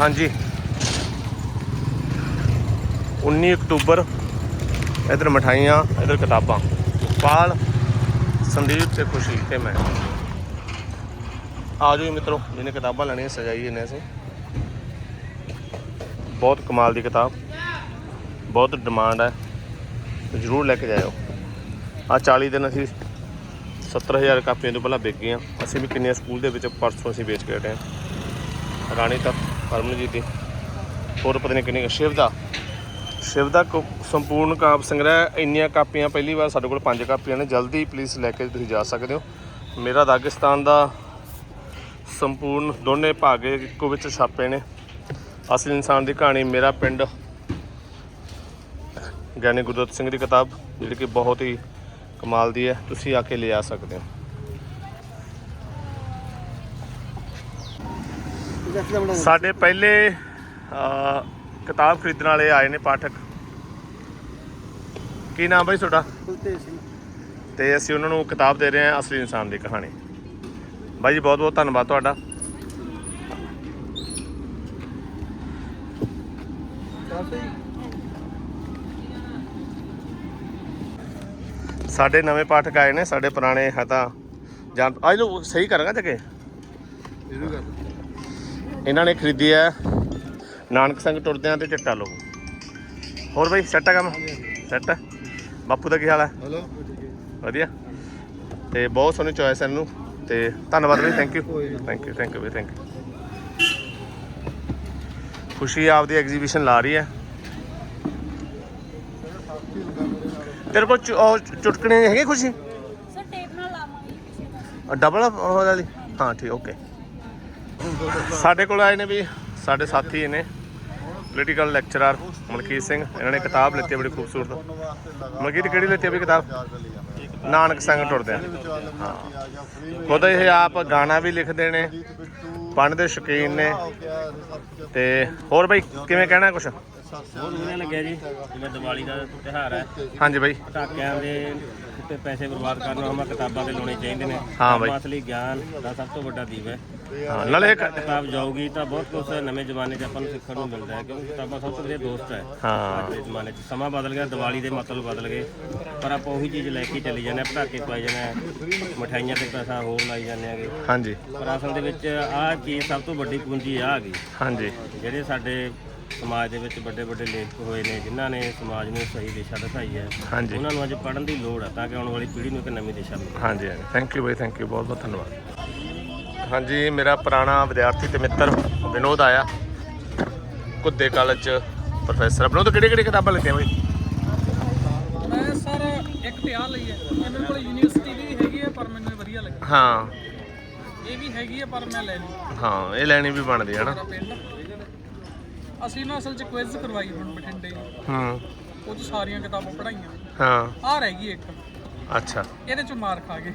ਹਾਂਜੀ। 19 ਅਕਤੂਬਰ, ਇਧਰ ਮਠਾਈਆਂ, ਇਧਰ ਕਿਤਾਬਾਂ। ਪਾਲ ਸੰਦੀਪ ਤੇ ਖੁਸ਼ੀ ਤੇ ਮੈਂ। ਆ ਜਾਓ ਜੀ ਮਿੱਤਰੋ, ਜਿਹਨੇ ਕਿਤਾਬਾਂ ਲੈਣੀਆਂ, ਸਜਾਈ ਇਹਨੇ ਅਸੀਂ। ਬਹੁਤ ਕਮਾਲ ਦੀ ਕਿਤਾਬ। ਬਹੁਤ ਡਿਮਾਂਡ ਹੈ। ਜ਼ਰੂਰ ਲੈ ਕੇ ਜਾਇਓ। ਆ 40 ਦਿਨ ਅਸੀਂ 70000 ਕਾਪੀਆਂ ਤੋਂ ਪਹਿਲਾਂ ਵਿਕ ਗਈਆਂ। ਅਸੀਂ ਵੀ ਕਿੰਨੀਆਂ ਸਕੂਲ ਦੇ ਵਿੱਚ ਪਰਸੋਂ ਅਸੀਂ ਵੇਚ ਕੇ ਹਟੇ ਹਾਂ। ਰਾਣੀ ਤੱਕ। ਪਰਮਜੀਤ ਦੀ। ਹੋਰ ਪਤਾ ਨਹੀਂ ਕਿੰਨੀ ਸ਼ਿਵ ਦਾ। ਸ਼ਿਵ ਦਾ ਕੋ- ਸੰਪੂਰਨ ਕਾਪ ਸੰਗ੍ਰਹਿ ਇੰਨੀਆਂ ਕਾਪੀਆਂ ਪਹਿਲੀ ਵਾਰ ਸਾਡੇ ਕੋਲ ਪੰਜ ਕਾਪੀਆਂ ਨੇ। ਜਲਦੀ ਪਲੀਜ਼ ਲੈ ਕੇ ਤੁਸੀਂ ਜਾ ਸਕਦੇ ਹੋ। ਮੇਰਾ ਦਾਗਿਸਤਾਨ ਦਾ ਸੰਪੂਰਨ ਦੋਨੇ ਭਾਗ ਇੱਕੋ ਵਿੱਚ ਛਾਪੇ ਨੇ। ਅਸਲ ਇਨਸਾਨ ਦੀ ਕਹਾਣੀ ਮੇਰਾ ਪਿੰਡ ਗਿਆਨੀ ਗੁਰਦਤ ਸਿੰਘ ਦੀ ਕਿਤਾਬ, ਜਿਹੜੀ ਕਿ ਬਹੁਤ ਹੀ ਕਮਾਲ ਦੀ ਹੈ। ਤੁਸੀਂ ਆ ਕੇ ਲਿਆ ਸਕਦੇ ਹੋ। ਸਾਡੇ ਪਹਿਲੇ ਕਿਤਾਬ ਖਰੀਦਣ ਵਾਲੇ ਆਏ ਨੇ ਪਾਠਕ। ਕੀ ਨਾਮ ਬਾਈ ਤੁਹਾਡਾ? ਤੇ ਅਸੀਂ ਉਹਨਾਂ ਨੂੰ ਕਿਤਾਬ ਦੇ ਰਹੇ ਹਾਂ ਅਸਲੀ ਇਨਸਾਨ ਦੀ ਕਹਾਣੀ। ਬਾਈ ਜੀ ਬਹੁਤ ਬਹੁਤ ਧੰਨਵਾਦ ਤੁਹਾਡਾ। ਸਾਡੇ ਨਵੇਂ ਪਾਠਕ ਆਏ ਨੇ ਸਾਡੇ ਪੁਰਾਣੇ ਹੈ ਤਾਂ ਜਾਂ ਆਹ ਲੋ ਸਹੀ ਕਰਾਂਗਾ ਜਗੇ ਇਹਨੂੰ ਕਰ ਇਹਨਾਂ ਨੇ ਖਰੀਦੀ ਹੈ ਨਾਨਕ ਸਿੰਘ ਟੁਰਦਿਆਂ ਤੇ ਚਿੱਟਾ ਲੋਗੋ ਹੋਰ ਬਾਈ ਸੈੱਟ ਆ ਕੰਮ? ਸੈੱਟ ਬਾਪੂ ਦਾ ਕੀ ਹਾਲ ਹੈ? ਹਲੋ ਵਧੀਆ। ਤੇ ਬਹੁਤ ਸੋਹਣੀ ਚੋਇਸ ਹੈ ਇਹਨੂੰ। ਤੇ ਧੰਨਵਾਦ ਬਈ thank you. Thank you thank you ਬਈ ਥੈਂਕ ਯੂ ਖੁਸ਼ੀ ਆਪਦੀ ਐਗਜ਼ੀਬਿਸ਼ਨ ਲਾ ਰਹੀ ਹੈ। ਤੇਰੇ ਕੋਲ ਚੁ- ਉਹ ਚੁਟਕਣੇ ਹੈਗੇ ਖੁਸ਼ੀ? ਸਰ ਟੇਪ ਨਾਲ ਲਾਵਾਂਗੇ ਪਿੱਛੇ ਪਾਸੇ ਡਬਲ ਉਹ ਵਾਲੀ? ਹਾਂ ਠੀਕ ਓਕੇ ਸਾਡੇ ਕੋਲ ਆਏ ਨੇ ਵੀ ਸਾਡੇ ਸਾਥੀ ਨੇ ਪੋਲੀਟੀਕਲ ਲੈਕਚਰਰ ਮਲਕੀਤ ਸਿੰਘ ਇਹਨਾਂ ਨੇ ਕਿਤਾਬ ਲਿੱਤੀ ਬੜੀ ਖੂਬਸੂਰਤ। ਮਲਕੀਤ ਕਿਹੜੀ ਲਿੱਤੀ ਵੀ ਕਿਤਾਬ? ਨਾਨਕ ਸਿੰਘ ਟੁਰਦੇ ਆ। ਹਾਂ। ਖੁਦ ਇਹ ਆਪ ਗਾਣਾ ਵੀ ਲਿਖਦੇ ਨੇ ਪੜ੍ਹਨ ਦੇ ਸ਼ੌਕੀਨ ਨੇ। ਤੇ ਹੋਰ ਬਈ ਕਿਵੇਂ ਕਹਿਣਾ ਕੁਛ? ਬਹੁਤ ਵਧੀਆ ਲੱਗਿਆ ਜੀ ਜਿਵੇਂ ਦੀਵਾਲੀ ਦਾ ਤਿਉਹਾਰ ਹੈ। ਹਾਂਜੀ ਬਈ। ਪਟਾਕਿਆਂ ਦੇ ਉੱਤੇ ਪੈਸੇ ਬਰਬਾਦ ਕਰਨ ਨਾਲੋਂ ਕਿਤਾਬਾਂ ਤੇ ਲਾਉਣੇ ਚਾਹੀਦੇ ਨੇ। ਹਾਂ ਬਾਈ। ਅਸਲੀ ਗਿਆਨ ਦਾ ਸਭ ਤੋਂ ਵੱਡਾ ਦੀਪ ਹੈ। ਹਾਂ, ਨਾਲੇ ਇੱਕ ਕਿਤਾਬ ਜਾਊਗੀ ਤਾਂ ਬਹੁਤ ਕੁਝ ਨਵੇਂ ਜ਼ਮਾਨੇ 'ਚ ਆਪਾਂ ਨੂੰ ਸਿੱਖਣ ਨੂੰ ਮਿਲਦਾ ਹੈ ਕਿਉਂਕਿ ਕਿਤਾਬਾਂ ਸਭ ਤੋਂ ਵਧੀਆ ਦੋਸਤ ਹੈ। ਹਾਂ। ਅੱਜ ਦੇ ਜ਼ਮਾਨੇ 'ਚ ਸਮਾਂ ਬਦਲ ਗਿਆ ਦੀਵਾਲੀ ਦੇ ਮਤਲਬ ਬਦਲ ਗਏ ਪਰ ਆਪਾਂ ਉਹੀ ਚੀਜ਼ ਲੈ ਕੇ ਚੱਲੀ ਜਾਂਦੇ ਹਾਂ ਪਟਾਕੇ ਪਾਈ ਜਾਂਦੇ ਹਾਂ ਮਠਾਈਆਂ ਤੇ ਪੈਸਾ ਹੋਰ ਲਾਈ ਜਾਂਦੇ ਆਗੇ ਹਾਂਜੀ। ਪਰ ਅਸਲ ਦੇ ਵਿੱਚ ਆਹ ਚੀਜ਼ ਸਭ ਤੋਂ ਵੱਡੀ ਪੂੰਜੀ ਆ ਗਈ। ਹਾਂਜੀ। ਜਿਹੜੇ ਸਾਡੇ ਸਮਾਜ ਦੇ ਵਿੱਚ ਵੱਡੇ ਵੱਡੇ ਲੇਖਕ ਹੋਏ ਨੇ ਜਿਨ੍ਹਾਂ ਨੇ ਸਮਾਜ ਨੂੰ ਸਹੀ ਦਿਸ਼ਾ ਦਿਖਾਈ ਹੈ ਹਾਂਜੀ। ਉਹਨਾਂ ਨੂੰ ਅੱਜ ਪੜ੍ਹਨ ਦੀ ਲੋੜ ਹੈ ਤਾਂ ਕਿ ਆਉਣ ਵਾਲੀ ਪੀੜ੍ਹੀ ਨੂੰ ਇੱਕ ਨਵੀਂ ਦਿਸ਼ਾ ਮਿਲੇ। ਹਾਂਜੀ ਹਾਂਜੀ। ਥੈਂਕ ਯੂ ਬਾਈ ਥੈਂਕ ਯੂ ਬਹੁਤ ਬਹੁਤ ਧੰਨਵਾਦ। ਹਾਂਜੀ ਮੇਰਾ ਪੁਰਾਣਾ ਵਿਦਿਆਰਥੀ ਤੇ ਮਿੱਤਰ ਵਿਨੋਦ ਆਇਆ। ਕੁੱਦੇ ਕਾਲਜ ਚ ਪ੍ਰੋਫੈਸਰ ਵਿਨੋਦ ਕਿਹੜੀ ਕਿਹੜੀ ਕਿਤਾਬਾਂ ਲਿਖੀਆਂ ਬਾਈ? ਮੈਂ ਸਰ ਇੱਕ ਤੇ ਆ ਲਈ ਹੈ। ਇਹ ਮੇਰੇ ਕੋਲ ਯੂਨੀਵਰਸਿਟੀ ਦੀ ਵੀ ਹੈਗੀ ਹੈ ਪਰ ਮੈਨੂੰ ਇਹ ਵਧੀਆ ਲੱਗੀ। ਹਾਂ। ਇਹ ਵੀ ਹੈਗੀ ਹੈ ਪਰ ਮੈਂ ਲੈ ਲਈ। ਹਾਂ ਇਹ ਲੈਣੀ ਵੀ ਬਣਦੀ ਹੈ ਨਾ। ਮੇਰਾ ਪਿੰਡ। ਅਸੀਂ ਨਾ ਅਸਲ ਚ ਕੁਇਜ਼ ਕਰਵਾਈ ਹੁਣ ਬਠਿੰਡੇ। ਹੂੰ। ਉਹ 'ਚ ਸਾਰੀਆਂ ਕਿਤਾਬਾਂ ਪੜਾਈਆਂ ਹਾਂ। ਆ ਰਹਿ ਗਈ ਇੱਕ। ਅੱਛਾ। ਇਹਦੇ ਚ ਮਾਰ ਖਾ ਗਏ।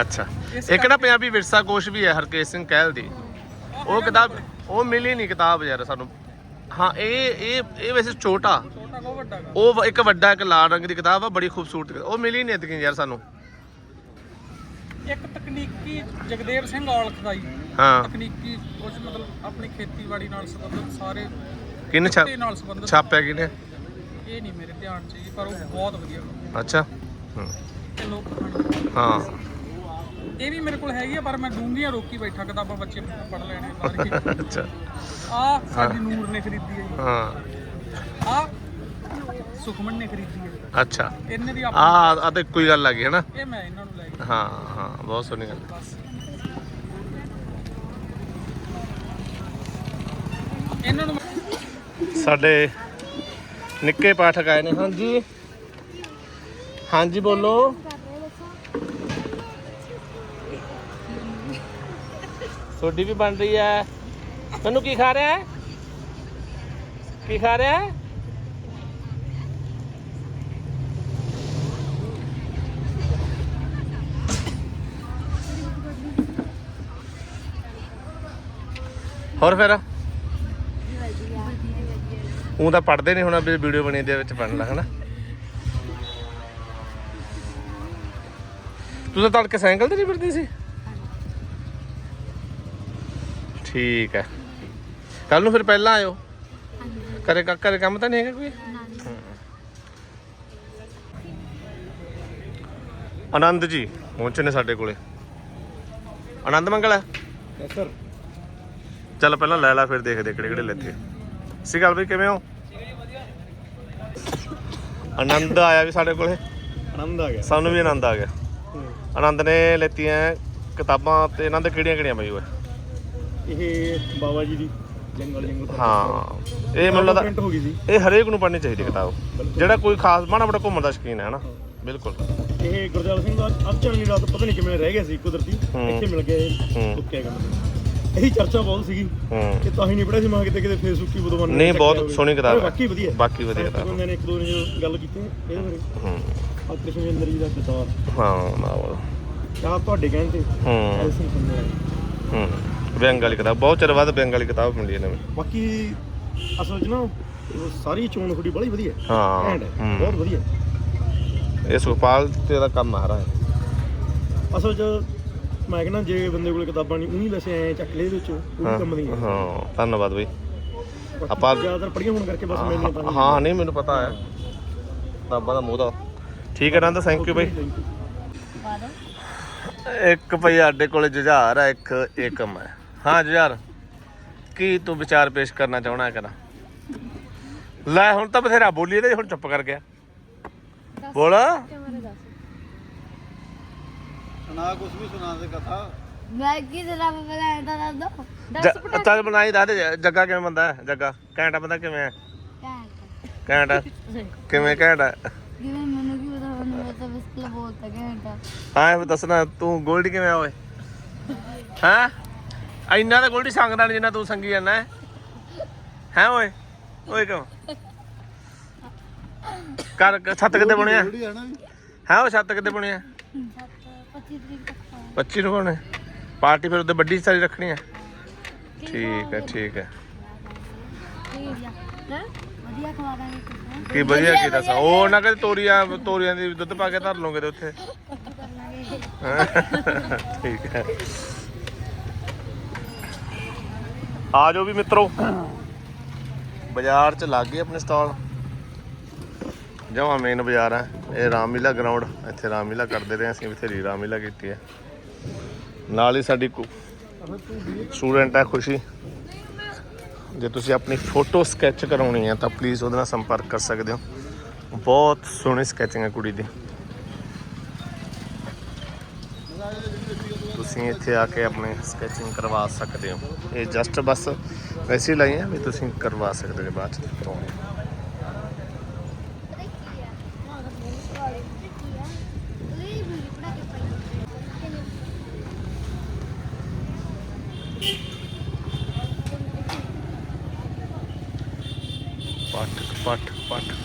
ਅੱਛਾ। ਇੱਕ ਨਾ ਪੰਜਾਬੀ ਵਿਰਸਾ ਕੋਸ਼ ਵੀ ਹੈ ਹਰਕੇਸ਼ ਸਿੰਘ ਕਹਿਲ ਦੀ। ਉਹ ਕਿਤਾਬ ਉਹ ਮਿਲੀ ਨਹੀਂ ਕਿਤਾਬ ਯਾਰ ਸਾਨੂੰ। ਹਾਂ ਇਹ ਇਹ ਇਹ ਵੈਸੇ ਛੋਟਾ। ਛੋਟਾ ਕੋ ਵੱਡਾ ਗਾ? ਉਹ ਇੱਕ ਵੱਡਾ ਇੱਕ ਲਾਲ ਰੰਗ ਦੀ ਕਿਤਾਬ ਆ ਬੜੀ ਖੂਬਸੂਰਤ। ਉਹ ਮਿਲੀ ਨਹੀਂ ਇਤਕੀ ਯਾਰ ਸਾਨੂੰ। ਇੱਕ ਤਕਨੀਕੀ ਜਗਦੇਵ ਸਿੰਘ ਔਲਖ ਦਾ ਜੀ। ਹਾਂ। ਤਕਨੀਕੀ ਕੁਝ ਮਤਲਬ ਆਪਣੀ ਖੇਤੀਬਾੜੀ ਨਾਲ ਸੰਬੰਧਿਤ ਸਾਰੇ ਕਿੰਨੇ ਛਾਪ ਛਾਪਿਆ ਕਿਨੇ ਇਹ ਨਹੀਂ ਮੇਰੇ ਧਿਆਨ ਚ ਜੀ ਪਰ ਉਹ ਬਹੁਤ ਵਧੀਆ। ਅੱਛਾ। ਹੂੰ। ਹਾਂ। ਇਹ ਵੀ ਮੇਰੇ ਕੋਲ ਹੈਗੀ ਆ ਪਰ ਮੈਂ ਡੂੰਘੀਆਂ ਰੋਕੀ ਬੈਠਾ ਕਿਤਾਬਾਂ ਬੱਚੇ ਪੜ੍ਹ ਲੈਣੇ ਬਾਹਰ ਕੇ। ਅੱਛਾ। ਆ ਸਾਡੀ ਨੂਰ ਨੇ ਖਰੀਦੀ ਹੈ ਜੀ। ਹਾਂ। ਆ ਸੁਖਮਨ ਨੇ ਖਰੀਦੀ ਹੈ ਅੱਛਾ। ਇਹਨੇ ਦੀ ਆ ਆ ਤੇ ਕੋਈ ਗੱਲ ਲੱਗੀ ਹੈ ਨਾ ਇਹ ਮੈਂ ਇਹਨਾਂ ਨੂੰ ਲੈ ਗਿਆ ਹਾਂ ਹਾਂ ਬਹੁਤ ਸੋਹਣੀ ਗੱਲ ਇਹਨਾਂ ਨੂੰ ਸਾਡੇ ਨਿੱਕੇ ਪਾਠਕ ਆਏ ਨੇ। ਹਾਂਜੀ। ਹਾਂਜੀ ਬੋਲੋ। ਤੁਹਾਡੀ ਵੀ ਬਣ ਰਹੀ ਹੈ। ਮੈਨੂੰ ਕੀ ਖਾ ਰਿਹਾ ਹੈ? ਕੀ ਖਾ ਰਿਹਾ ਹੈ? ਹੋਰ ਫਿਰ? ਉਹ ਤਾਂ ਪੜਦੇ ਨਹੀਂ ਹੁਣ ਵੀ ਵੀਡੀਓ ਬਣੀ ਦੇ ਵਿੱਚ ਬਣਨਾ ਲੱਗ ਹਨਾ? ਤੂੰ ਤਾਂ ਤੜਕੇ ਸਾਈਕਲ ਤੇ ਨਹੀਂ ਫਿਰਦੀ ਸੀ? ਠੀਕ ਹੈ। ਕੱਲ ਨੂੰ ਫਿਰ ਪਹਿਲਾਂ ਆਇਓ। ਹਾਂਜੀ। ਘਰੇ ਕੰਮ ਤਾਂ ਨਹੀਂ ਹੈਗਾ ਕੋਈ? ਆਨੰਦ ਜੀ ਪਹੁੰਚੇ ਨੇ ਸਾਡੇ ਕੋਲੇ। ਆਨੰਦ ਮੰਗਲ ਹੈ? ਸਰ ਚੱਲ ਪਹਿਲਾਂ ਲੈ ਲੈ ਫਿਰ ਦੇਖਦੇ ਕਿਹੜੇ ਕਿਹੜੇ ਲੈਤੇ ਸਹੀ ਗੱਲ ਬਈ ਕਿਵੇਂ ਹੋ? ਆਨੰਦ ਆਇਆ ਵੀ ਸਾਡੇ ਕੋਲੇ। ਆਨੰਦ ਆ ਗਿਆ। ਸਾਨੂੰ ਵੀ ਆਨੰਦ ਆ ਗਿਆ। ਆਨੰਦ ਨੇ ਲੈਤੀਆਂ ਕਿਤਾਬਾਂ ਤੇ ਇਹਨਾਂ ਦੇ ਕਿਹੜੀਆਂ ਕਿਹੜੀਆਂ ਬਈ ਓਏ? ਇਹ ਬਾਬਾ ਜੀ ਦੀ ਜੰਗਲ ਜੰਗਲ ਹਾਂ। ਇਹ ਮੈਨੂੰ ਲੱਗਦਾ ਹੋ ਗਈ ਸੀ। ਇਹ ਹਰੇਕ ਨੂੰ ਪੜ੍ਹਨੀ ਚਾਹੀਦੀ ਕਿਤਾਬ। ਜਿਹੜਾ ਕੋਈ ਖਾਸ ਮਾਣਾ ਬੜਾ ਘੁੰਮਣ ਦਾ ਸ਼ੌਕੀਨ ਹੈ ਹਨਾ? ਬਿਲਕੁਲ। ਇਹ ਗੁਰਦਿਆਲ ਸਿੰਘ ਦਾ ਦੀ ਰਾਤ ਪਤਾ ਨਹੀਂ ਕਿਵੇਂ ਰਹਿ ਗਿਆ ਸੀ ਕੁਦਰਤੀ। ਇੱਥੇ ਮਿਲ ਗਿਆ ਇਹ ਗੱਲ ਇਹੀ ਚਰਚਾ ਬਹੁਤ ਸੀਗੀ ਕਿ ਤਾਂ ਹੀ ਨਹੀਂ ਪੜਿਆ ਸੀ ਮੈਂ ਕਿਤੇ ਕਿਤੇ ਫੇਸਬੁੱਕ ਹੀ ਬਦਵਾਨ ਨਹੀਂ, ਬਹੁਤ ਸੋਹਣੀ ਕਿਤਾਬ ਹੈ। ਬਾਕੀ ਵਧੀਆ ਬਾਕੀ ਵਧੀਆ। ਬੰਦੇ ਨੇ ਇੱਕ ਦੋ ਨੇ ਗੱਲ ਕੀਤੀ ਇਹਦੇ ਬਾਰੇ। ਹੂੰ। ਆ ਕ੍ਰਿਸ਼ਨਚੰਦਰ ਜੀ ਦਾ ਕਿਤਾਬ। ਹਾਂ ਨਾਵਲ ਆਹ ਤੁਹਾਡੇ ਕਹਿਣ ਤੇ। ਹੂੰ। ਵਿਅੰਗ ਵਾਲੀ ਕਿਤਾਬ ਬਹੁਤ ਚਿਰ ਬਾਅਦ ਵਿਅੰਗ ਵਾਲੀ ਕਿਤਾਬ ਮਿਲੀ ਹੈ ਨਵੀਂ ਬਾਕੀ ਅਸਲ 'ਚ ਨਾ ਉਹ ਸਾਰੀ ਚੋਣ ਤੁਹਾਡੀ ਬੜੀ ਵਧੀਆ। ਹੈ ਹਾਂ ਘੈਂਟ ਹੈ, ਹੂੰ। ਬਹੁਤ ਵਧੀਆ। ਇਹ ਸੁਖਪਾਲ ਤੇ ਦਾ ਕੰਮ ਆ ਰਹਾ ਹੈ ਅਸਲ 'ਚ ਮੈਂ ਕਹਿੰਦਾ ਜੇ ਬੰਦੇ ਕੋਲ ਕਿਤਾਬਾਂ ਨਹੀਂ ਉਹੀ ਵੈਸੇ ਐ ਚੱਕ ਲੈ ਇਹਦੇ ਵਿੱਚੋਂ ਉਹ ਵੀ ਕੰਮ ਦੀਆਂ। ਹਾਂ ਧੰਨਵਾਦ ਬਈ। ਆਪਾਂ- ਆਪਾਂ ਜ਼ਿਆਦਾਤਰ ਪੜੀਆਂ ਹੋਣ ਕਰਕੇ ਬਸ ਮੈਨੂੰ ਤਾਂ ਹਾਂ ਨਹੀਂ ਮੈਨੂੰ ਪਤਾ ਹੈ। ਕਿਤਾਬਾਂ ਦਾ ਮੋਹ ਦਾ ਠੀਕ ਹੈ ਨੰਦ ਥੈਂਕ ਯੂ ਬਈ। ਇੱਕ ਭਈ ਸਾਡੇ ਕੋਲੇ ਜੁਝਾਰ ਹੈ ਇੱਕ ਏਕਮ ਹੈ। ਹਾਂ ਜੁਝਾਰ ਕੀ ਤੂੰ ਵਿਚਾਰ ਪੇਸ਼ ਕਰਨਾ ਚਾਹਣਾ ਕਰਾਂ ਲੈ ਹੁਣ ਤਾਂ ਬਥੇਰਾ ਬੋਲੀ ਤੇ ਹੁਣ ਚੁੱਪ ਕਰ ਗਿਆ। ਬੋਲ। ਦੱਸ। ਸੁਣਾ ਕੁਝ ਵੀ ਸੁਣਾ ਦੇ ਕਥਾ। ਮੈਂ ਕੀ ਜਰਾ ਬਣਾ ਦਾ। ਦੋ ਜ- ਚੱਲ ਬਣਾਈ ਦੱਸ ਦੇ, ਜੱਗਾ ਕਿਵੇਂ ਬੰਦਾ ਹੈ? ਜੱਗਾ ਘੈਂਟਾ ਬੰਦਾ ਕਿਵੇਂ ਹੈ? ਘੈਂਟ? ਕਿਵੇਂ ਘੈਂਟ ਜਿਵੇਂ ਮੈਨੂੰ ਕੀ ਪਤਾ ਮੈਨੂੰ ਮੈਂ ਤਾਂ ਬਿਸਕਲ ਬੋਲਤਾ ਘੰਟਾ ਹਾਂ ਇਹ ਦੱਸਣਾ ਤੂੰ ਗੋਲਡੀ ਕਿਵੇਂ ਆ ਓਏ? ਹਾਂ? ਇੰਨਾ ਤਾਂ ਗੋਲਡੀ ਸੰਗਦਾ ਨਹੀਂ ਜਿੰਨਾ ਤੂੰ ਸੰਗੀ ਜਾਂਦਾ ਹੈ। ਹੈ ਓਏ ਓਏ ਕਿਉਂ? ਕਰ ਛੱਤ ਕਿੱਥੇ ਬਣਿਆ ਹੈ ਉਹ ਛੱਤ ਕਿੱਥੇ ਬਣਿਆ 25 ਤਰੀਕ ਤੱਕ ਪਾਉਂ 25 ਨੂੰ ਬਣਿਆ ਪਾਰਟੀ ਫਿਰ ਉਹਦੇ ਵੱਡੀ ਸਾਰੀ ਰੱਖਣੀ ਹੈ ਠੀਕ ਹੈ ਠੀਕ ਹੈ। ਠੀਕ ਆ ਹੈ? ਵਧੀਆ ਖਵਾ ਦਾਂਗੇ ਤੁਸੀਂ ਕੀ ਵਧੀਆ ਕੀ ਦੱਸਾਂ ਉਹ ਨਾ ਕਦੇ ਤੋਰੀਆਂ ਤੋਰੀਆਂ ਦੀ ਦੁੱਧ ਪਾ ਕੇ ਧਰ ਲਓਗੇ ਤੇ ਉੱਥੇ। ਠੀਕ ਹੈ। ਆ ਜਾਓ ਵੀ ਮਿੱਤਰੋ। ਬਾਜ਼ਾਰ ਚ ਲੱਗ ਗਏ ਆਪਣੇ ਸਟਾਲ। ਜਮਾ ਮੇਨ ਬਾਜ਼ਾਰ ਹੈ ਇਹ ਰਾਮਲੀਲਾ ਗਰਾਊਂਡ ਇੱਥੇ ਰਾਮਲੀਲਾ ਕਰਦੇ ਰਹੇ ਅਸੀਂ, ਬਥੇਰੀ ਰਾਮਲੀਲਾ ਕੀਤੀ ਹੈ। ਨਾਲ ਹੀ ਸਾਡੀ ਸਟੂਡੈਂਟ ਹੈ ਖੁਸ਼ੀ। ਜੇ ਤੁਸੀਂ ਆਪਣੀ ਫੋਟੋ ਸਕੈਚ ਕਰਾਉਣੀ ਹੈ ਤਾਂ ਪਲੀਜ਼ ਉਹਦੇ ਨਾਲ ਸੰਪਰਕ ਕਰ ਸਕਦੇ ਹੋ। ਬਹੁਤ ਸੋਹਣੀ ਸਕੈਚਿੰਗ ਹੈ ਕੁੜੀ ਦੀ। ਤੁਸੀਂ ਇੱਥੇ ਆ ਕੇ ਆਪਣੇ ਸਕੈਚਿੰਗ ਕਰਵਾ ਸਕਦੇ ਹੋ। ਇਹ ਜਸਟ ਬਸ ਵੈਸੇ ਹੀ ਲਾਈ ਹੈ ਵੀ ਤੁਸੀਂ ਕਰਵਾ ਸਕਦੇ ਹੋ ਬਾਅਦ ਚ ਤੋਂ। ਪਾਠਕ ਪਾਠਕ ਪਾਠਕ।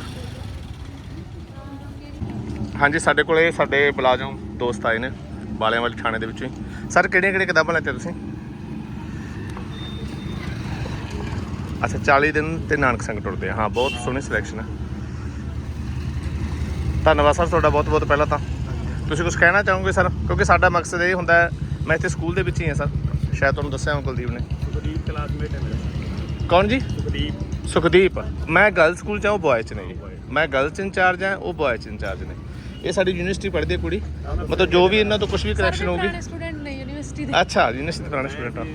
ਹਾਂਜੀ, ਸਾਡੇ ਕੋਲੇ ਸਾਡੇ ਮੁਲਾਜ਼ਮ ਦੋਸਤ ਆਏ ਨੇ। ਬਾਲਿਆਂ ਵਾਲੀ ਥਾਣੇ ਦੇ ਵਿੱਚੋਂ ਹੀ। ਸਰ ਕਿਹੜੀਆਂ ਕਿਹੜੀਆਂ ਕਿਤਾਬਾਂ ਲੈਤੇ ਤੁਸੀਂ? ਅੱਛਾ 40 ਦਿਨ ਤੇ ਨਾਨਕ ਸੰਗ ਟੁੱਟਦੇ ਆ। ਹਾਂ ਬਹੁਤ ਸੋਹਣੀ ਸਿਲੈਕਸ਼ਨ ਹੈ ਧੰਨਵਾਦ ਸਰ ਤੁਹਾਡਾ ਬਹੁਤ ਬਹੁਤ ਪਹਿਲਾਂ ਤਾਂ। ਤੁਸੀਂ ਕੁਝ ਕਹਿਣਾ ਚਾਹੋਗੇ ਸਰ? ਕਿਉਂਕਿ ਸਾਡਾ ਮਕਸਦ ਇਹ ਹੁੰਦਾ ਹੈ ਮੈਂ ਇੱਥੇ ਸਕੂਲ ਦੇ ਵਿੱਚ ਹੀ ਹਾਂ ਸਰ। ਸ਼ਾਇਦ ਤੁਹਾਨੂੰ ਦੱਸਿਆ ਹੋਊ ਕੁਲਦੀਪ ਨੇ। ਸੁਖਦੀਪ ਕਲਾਸਮੇਟ ਹੈ ਮੇਰਾ। ਕੌਣ ਜੀ? ਸੁਖਦੀਪ। ਸੁਖਦੀਪ। ਮੈਂ ਗਰਲ ਸਕੂਲ ਚ ਹਾਂ ਉਹ ਬॉयਜ਼ ਚ ਨੇ ਜੀ। ਮੈਂ ਗਰਲਸ ਇੰਚਾਰਜ ਹਾਂ ਉਹ ਬॉयਜ਼ ਚ ਇੰਚਾਰਜ ਨੇ। ਇਹ ਸਾਡੀ ਯੂਨੀਵਰਸਿਟੀ ਪੜ੍ਹਦੀ ਹੈ ਕੁੜੀ। ਮਤਲਬ ਜੋ ਵੀ ਇਹਨਾਂ ਤੋਂ ਕੁਝ ਵੀ ਕਰੈਕਸ਼ਨ ਹੋਊਗੀ। ਸਟੂਡੈਂਟ ਨੇ ਯੂਨੀਵਰਸਿਟੀ ਦੇ। ਅੱਛਾ ਯੂਨੀਵਰਸਿਟੀ ਦੇ ਪੁਰਾਣੇ ਸਟੂਡੈਂਟ ਆ।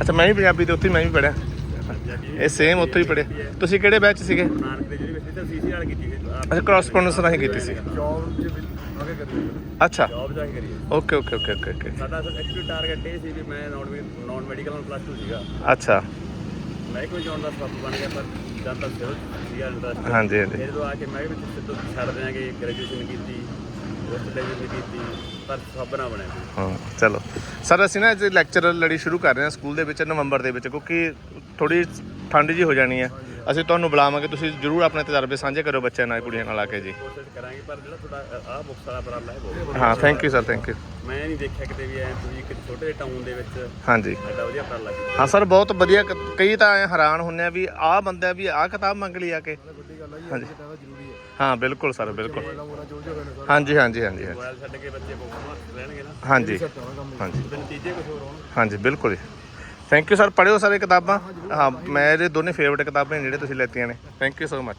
ਅੱਛਾ ਮੈਂ ਵੀ ਪੰਜਾਬੀ ਦੇ ਉੱਥੇ ਮੈਂ ਵੀ ਪੜਿਆ ਇਹ ਸੇਮ ਉੱਥੇ ਹੀ ਪੜਿਆ ਤੁਸੀਂ ਕਿਹੜੇ ਬੈਚ ਸੀਗੇ? ਨਾਨਕ ਦੇ ਯੂਨੀਵਰਸਿਟੀ ਤੋਂ ਸੀਸੀ ਵਾਲ ਕੀਤੀ ਸੀ। ਅੱਛਾ ਕਰਸਪੋਂਡੈਂਸ ਰਾਹੀਂ ਕੀਤੀ ਸੀ। ਅੱਛਾ। Okay okay okay okay okay ਸਾਡਾ ਐਕਚੁਅਲ ਟਾਰਗੇਟ ਇਹ ਸੀ ਵੀ ਮੈਂ ਨਾਨ ਨਾਨ ਮੈਡੀਕਲ ਨਾਲ ਪਲੱਸ 2 ਸੀਗਾ। ਅੱਛਾ। ਮੈਂ ਕੋਈ ਜਾਣ ਦਾ ਸਬਬ ਬਣ ਗਿਆ ਪਰ ਜਾਂ ਤਾਂ ਸਿਰ ਸੀਗਾ ਇੰਟਰਸਟ ਹਾਂਜੀ ਹਾਂਜੀ। ਫਿਰ ਜਦੋਂ ਆ ਕੇ ਮੈਂ ਵੀ ਸਿੱਧੂ ਛੱਡ ਦਿਆਂਗੇ ਗ੍ਰੈਜੂਏਸ਼ਨ ਕੀਤੀ ਪੋਸਟ ਗ੍ਰੈਜੂਏਸ਼ਨ ਕੀਤੀ ਪਰ ਸਭ ਨਾ ਬਣਿਆ ਕੋਈ। ਹਾਂ ਚਲੋ। ਸਰ ਅਸੀਂ ਨਾ ਅੱਜ ਲੈਕਚਰ ਲੜੀ ਸ਼ੁਰੂ ਕਰ ਰਹੇ ਹਾਂ ਸਕੂਲ ਦੇ ਵਿੱਚ ਨਵੰਬਰ ਦੇ ਵਿੱਚ ਕਿਉਂਕਿ ਥੋੜੀ ਠੰਡ ਜੀ ਹੋ ਜਾਣੀ ਹੈ। ਅਸੀਂ ਤੁਹਾਨੂੰ ਬੁਲਾਵਾਂਗੇ ਤੁਸੀਂ ਜਰੂਰ ਆਪਣੇ ਤਜਰਬੇ ਸਾਂਝੇ ਕਰੋ ਬੱਚਿਆਂ ਨਾਲ ਕੁੜੀਆਂ ਨਾਲ ਆ ਕੇ ਜੀ। ਕੋਸ਼ਿਸ਼ ਕਰਾਂਗੇ ਪਰ ਜਿਹੜਾ ਤੁਹਾਡਾ ਆਹ ਬੁੱਕਸ ਵਾਲਾ ਉਪਰਾਲਾ ਹੈ ਬਹੁਤ ਹਾਂ thank you sir thank you ਮੈਂ ਨਹੀਂ ਦੇਖਿਆ ਕਿਤੇ ਵੀ ਐ ਤੁਸੀਂ ਇੱਕ ਛੋਟੇ ਜਿਹੇ ਟਾਊਨ ਦੇ ਵਿੱਚ ਹਾਂਜੀ। ਐਡਾ ਵਧੀਆ ਉਪਰਾਲਾ ਕੀਤਾ। ਹਾਂ ਸਰ ਬਹੁਤ ਵਧੀਆ ਕਈ ਤਾਂ ਐਂ ਹੈਰਾਨ ਹੁੰਨੇ ਆ ਵੀ ਆਹ ਬੰਦਾ ਵੀ ਆਹ ਕਿਤਾਬ ਮੰਗ ਲਈ ਆ ਕੇ। ਹਾਂਜੀ। ਹਾਂ। ਬਿਲਕੁਲ ਸਰ ਬਿਲਕੁਲ। ਹਾਂਜੀ ਹਾਂਜੀ ਹਾਂਜੀ ਹਾਂਜੀ। ਮੋਬਾਈਲ ਛੱਡ ਕੇ ਬੱਚੇ ਬਹੁਤ ਰਹਿਣਗੇ ਨਾ। ਹਾਂਜੀ। ਹਾਂਜੀ। ਤੇ ਨਤੀਜੇ ਕੁਝ ਹੋਰ ਹੋਣ। ਹਾਂਜੀ ਬਿਲਕੁਲ ਜੀ। ਥੈਂਕ ਯੂ ਸਰ ਪੜ੍ਹਿਓ ਸਾਰੇ ਕਿਤਾਬਾਂ? ਹਾਂ ਮੇਰੇ ਦੋਨੇ ਫੇਵਰਟ ਕਿਤਾਬਾਂ ਨੇ ਜਿਹੜੇ ਤੁਸੀਂ ਲੈਤੀਆਂ ਨੇ। ਥੈਂਕ ਯੂ ਸੋ ਮਚ